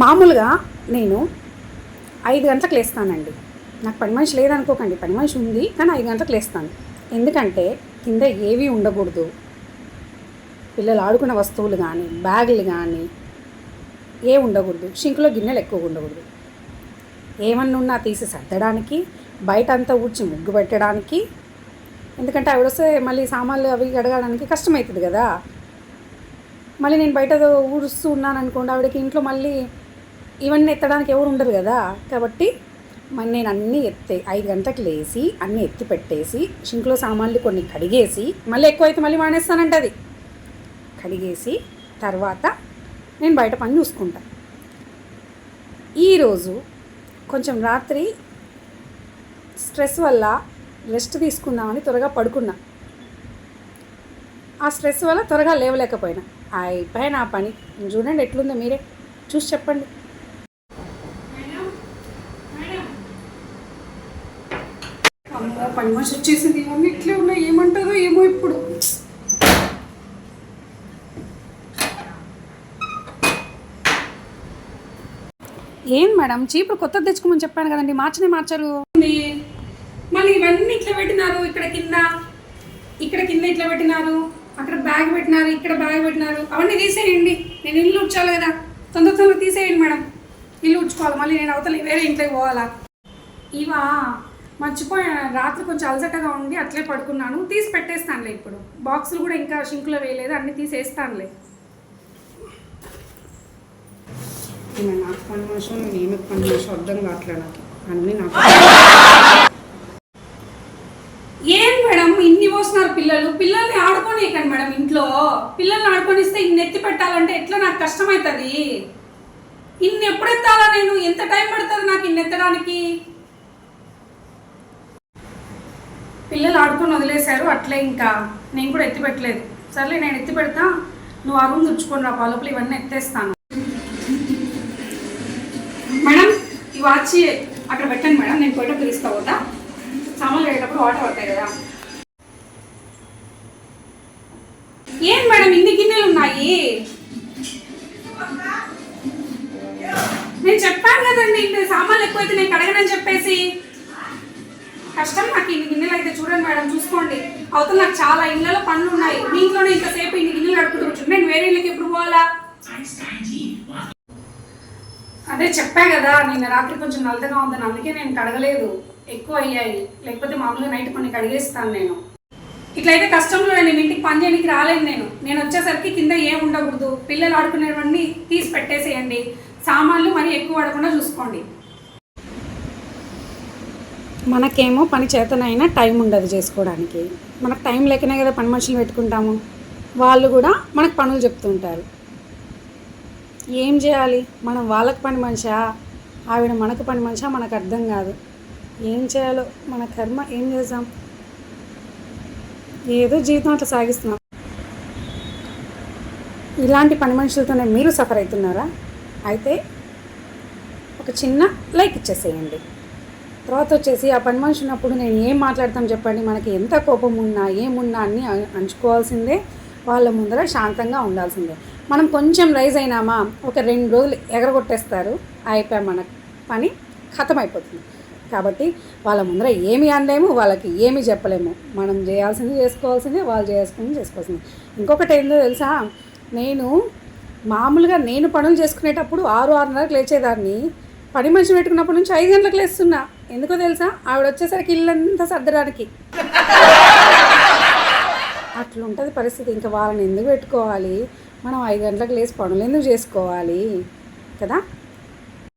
మామూలుగా నేను ఐదు గంటలకు లేస్తానండి. నాకు పని మనిషి లేదనుకోకండి. పని మనిషి ఉంది కానీ ఐదు గంటలకు లేస్తాను. ఎందుకంటే కింద ఏవి ఉండకూడదు. పిల్లలు ఆడుకున్న వస్తువులు కానీ బ్యాగులు కానీ ఏ ఉండకూడదు. షింక్లో గిన్నెలు ఎక్కువ ఉండకూడదు. ఏమన్నా ఉన్నా తీసి సర్దడానికి బయట అంతా ఊడ్చి ముగ్గు పెట్టడానికి. ఎందుకంటే ఆవిడ వస్తే మళ్ళీ సామాన్లు అవి కడగడానికి కష్టమవుతుంది కదా. మళ్ళీ నేను బయట ఊడుస్తూ ఉన్నాను అనుకోండి ఆవిడకి ఇంట్లో మళ్ళీ ఇవన్నీ ఎత్తడానికి ఎవరు ఉండరు కదా. కాబట్టి మరి నేను అన్నీ ఎత్తే ఐదు గంటలకు లేచి అన్నీ ఎత్తి పెట్టేసి షింక్లో సామాన్లు కొన్ని కడిగేసి మళ్ళీ ఎక్కువైతే మళ్ళీ మానేస్తానంట అది. కడిగేసి తర్వాత నేను బయట పని చూసుకుంటా. ఈరోజు కొంచెం రాత్రి స్ట్రెస్ వల్ల రెస్ట్ తీసుకుందామని త్వరగా పడుకున్నా. ఆ స్ట్రెస్ వల్ల త్వరగా లేవలేకపోయినా. అయిపోయిన ఆ పని. చూడండి ఎట్లుందో మీరే. చూసి చెప్పండి. పని మనిషి వచ్చేసింది ఇవన్నీ ఇట్లే ఉన్నాయి ఏమంటారో ఏమో ఇప్పుడు. ఏం మేడం చీపురు కొత్తది తెచ్చుకోమని చెప్పాను కదండి మార్చనే మార్చారు. మళ్ళీ ఇవన్నీ ఇట్లా పెట్టినారు ఇక్కడ కింద ఇక్కడ కింద ఇట్లా పెట్టినారు అక్కడ బ్యాగ్ పెట్టినారు ఇక్కడ బ్యాగ్ పెట్టినారు అవన్నీ తీసేయండి నేను ఇల్లు ఉడ్చాలి కదా తొందర తొందర తీసేయండి మేడం ఇల్లు ఉడ్చుకోవాలి మళ్ళీ నేను అవతల వేరే ఇంట్లోకి పోవాలా. ఇవా మర్చిపోయాను రాత్రి కొంచెం అలసటగా ఉండి అట్లే పడుకున్నాను. తీసి పెట్టేస్తానులే ఇప్పుడు. బాక్సులు కూడా ఇంకా షింకులో వేయలేదు అన్నీ తీసేస్తానులే. నాకు పని మనిషి నేను పని మనిషి అర్థం కావట్లే నాకు. అన్నీ నాకు ఏం మేడం? ఇన్ని పోస్తున్నారు పిల్లలు. పిల్లల్ని ఆడుకోనీయకండి మేడం ఇంట్లో. పిల్లల్ని ఆడుకొనిస్తే ఇన్ని ఎత్తి పెట్టాలంటే ఎట్లా నాకు కష్టమవుతుంది? ఇన్ని ఎప్పుడు ఎత్తాలా నేను? ఎంత టైం పడుతుంది నాకు ఇన్ని ఎత్తడానికి? పిల్లలు ఆడుకొని వదిలేశారు. అట్లే ఇంకా నేను కూడా ఎత్తి పెట్టలేదు సర్లే నేను ఎత్తి పెడతా నువ్వు ఆగం రూమ్ తుడుచుకొని రా పాలోపల ఇవన్నీ ఎత్తేస్తాను. మేడం ఈ వాచి అక్కడ పెట్టండి మేడం నేను పోయేటప్పుడు పోతా. సామాన్లు వెళ్ళేటప్పుడు వాటర్ పడతాయి కదా. ఏం మేడం ఇన్ని గిన్నెలు ఉన్నాయి? నేను చెప్పాను కదండి ఇంత సామాన్లు ఎక్కువైతే నేను కడగనని చెప్పేసి కష్టం నాకు ఇన్ని గిన్నెలు అయితే చూడండి మేడం చూసుకోండి అవతల నాకు చాలా ఇళ్ళలో పనులు ఉన్నాయి. మీ ఇంట్లోనే ఇంతసేపు ఇన్ని గిన్నెలు కడుపుతూ నేను వేరే ఇళ్ళకి ఎప్పుడు పోవాలా? అదే చెప్పా కదా నిన్న రాత్రి కొంచెం నల్లగా ఉందని. అందుకే నేను కడగలేదు. ఎక్కువ అయ్యాయి. లేకపోతే మామూలుగా నైట్ కొన్ని కడిగేస్తాను నేను. ఇట్లయితే కష్టంలో నేను ఇంటికి పని చేయడానికి రాలేదు నేను. నేను వచ్చేసరికి కింద ఏం ఉండకూడదు. పిల్లలు ఆడుకునేవన్నీ తీసి పెట్టేసేయండి. సామాన్లు మరీ ఎక్కువ పడకుండా చూసుకోండి. మనకేమో పని చేతనైనా టైం ఉండదు చేసుకోవడానికి. మనకు టైం లేకనే కదా పని మనుషులు పెట్టుకుంటాము. వాళ్ళు కూడా మనకు పనులు చెప్తుంటారు ఏం చేయాలి? మనం వాళ్ళకు పని మనిషా? ఆవిడ మనకు పని మనిషా? మనకు అర్థం కాదు. ఏం చేయాలో? మన కర్మ ఏం చేద్దాం ఏదో జీవితం అట్లా సాగిస్తున్నాం. ఇలాంటి పని మనుషులతోనే మీరు సఫర్ అవుతున్నారా? అయితే ఒక చిన్న లైక్ ఇచ్చేసేయండి. తర్వాత వచ్చేసి ఆ పని మనిషి ఉన్నప్పుడు నేను ఏం మాట్లాడతాం చెప్పండి? మనకి ఎంత కోపం ఉన్నా ఏమున్నా అన్నీ అంచుకోవాల్సిందే. వాళ్ళ ముందర శాంతంగా ఉండాల్సిందే. మనం కొంచెం రైజ్ అయినామా? ఒక రెండు రోజులు ఎగరగొట్టేస్తారు. అయిపోయి మన పని ఖతం అయిపోతుంది కాబట్టి వాళ్ళ ముందర ఏమి అనలేము వాళ్ళకి ఏమి చెప్పలేము. మనం చేయాల్సింది చేసుకోవాల్సిందే వాళ్ళు చేయాల్సింది చేసుకోవాల్సిందే. ఇంకొకటి ఏందో తెలుసా? నేను మామూలుగా నేను పనులు చేసుకునేటప్పుడు ఆరు ఆరున్నరకు లేచేదాన్ని. పని మనిషి పెట్టుకున్నప్పటి నుంచి ఐదు గంటలకు లేస్తున్నా. ఎందుకో తెలుసా? ఆవిడ వచ్చేసరికి ఇల్లంతా సర్దడానికి. అట్లుంటుంది పరిస్థితి. ఇంకా వాళ్ళని ఎందుకు పెట్టుకోవాలి? మనం ఐదు గంటలకు లేచి పనులు ఎందుకు చేసుకోవాలి? కదా?